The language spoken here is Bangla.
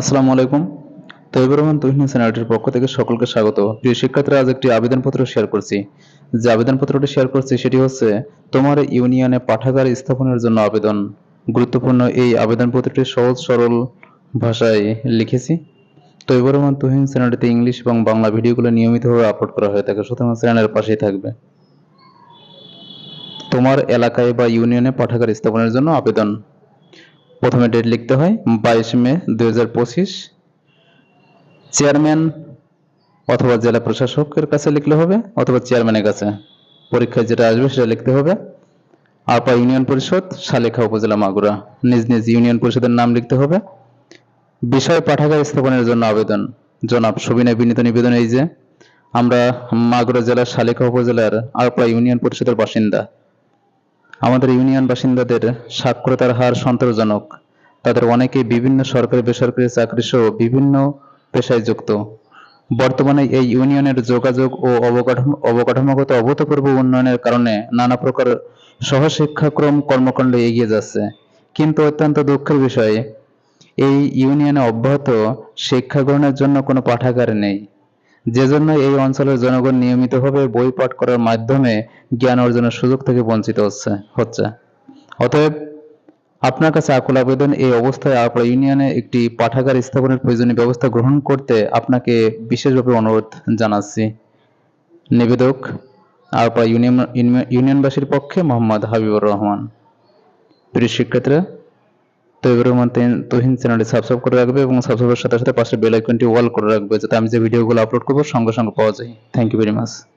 আসসালামু আলাইকুম। তৈবুর রহমান তুহিন চ্যানেলটির পক্ষ থেকে সকলকে স্বাগত। প্রিয় শিক্ষার্থীরা, আজ একটি আবেদনপত্র শেয়ার করছি। যে আবেদনপত্রটি শেয়ার করছি, সেটি হচ্ছে, তোমার ইউনিয়নে পাঠাগার স্থাপনের জন্য আবেদন। গুরুত্বপূর্ণ এই আবেদনপত্রটি সহজ, সরল ভাষায় লিখেছি। তৈবুর রহমান তুহিন চ্যানেলটিতে ইংলিশ এবং বাংলা ভিডিওগুলো নিয়মিতভাবে আপলোড করা হয়ে থাকে সুতরাং চ্যানেলের পাশেই থাকবে। তোমার এলাকায় বা ইউনিয়নে পাঠাগার স্থাপনের জন্য আবেদন। প্রথমে ডেট লিখতে হয় বাইশ মে দুই হাজার পঁচিশ। চেয়ারম্যান অথবা জেলা প্রশাসকের কাছে লিখলে হবে, অথবা চেয়ারম্যানের কাছে। পরীক্ষায় যেটা আসবে সেটা লিখতে হবে। আপা ইউনিয়ন পরিষদ, শালেখা উপজেলা মাগুরা। নিজ নিজ ইউনিয়ন পরিষদের নাম লিখতে হবে। বিষয় পাঠাগার স্থাপনের জন্য আবেদন। জনাব সবিনয় বিনীত নিবেদন এই যে, আমরা মাগুরা জেলার শালেখা উপজেলার আরপা ইউনিয়ন পরিষদের বাসিন্দা। আমাদের ইউনিয়ন বাসিন্দাদের সাক্ষরতার হার সন্তোষজনক। তাদের অনেকেই বিভিন্ন সরকারি বেসরকারি চাকরি সহ বিভিন্ন পেশায় যুক্ত। বর্তমানে এই ইউনিয়নের যোগাযোগ ও অবকাঠামো, অবকাঠামোগত অভূতপূর্ব উন্নয়নের কারণে নানা প্রকার সহশিক্ষাক্রম কর্মকাণ্ড এগিয়ে যাচ্ছে। কিন্তু অত্যন্ত দুঃখের বিষয়, এই ইউনিয়নে অব্যাহত শিক্ষা গ্রহণের জন্য কোনো পাঠাগার নেই। যে জন্য এই অঞ্চলের জনগণ নিয়মিতভাবে বই পাঠ করার মাধ্যমে জ্ঞান অর্জনের সুযোগ থেকে বঞ্চিত হচ্ছে হচ্ছে। অতএব আপনার কাছে আকুল আবেদন, এই অবস্থায় আপনার ইউনিয়নে একটি পাঠাগার স্থাপনের প্রয়োজনীয় ব্যবস্থা গ্রহণ করতে আপনাকে বিশেষভাবে অনুরোধ জানাচ্ছি। নিবেদক আরপা ইউনিয়ন ইউনিয়ন- ইউনিয়নবাসীর পক্ষে মোহাম্মদ হাবিবুর রহমান। প্রিয় শিক্ষার্থীরা তৈবুর রহমান তিন- তুহিন চ্যানেলটি সাবস্ক্রাইব করে রাখবে এবং সাবস্ক্রাইবের সাথে সাথে পাশে বেল আইকনটি ওয়াল করে রাখবে, যাতে আমি যে ভিডিওগুলো আপলোড করব সঙ্গে সঙ্গে পাওয়া যায়। Thank you very much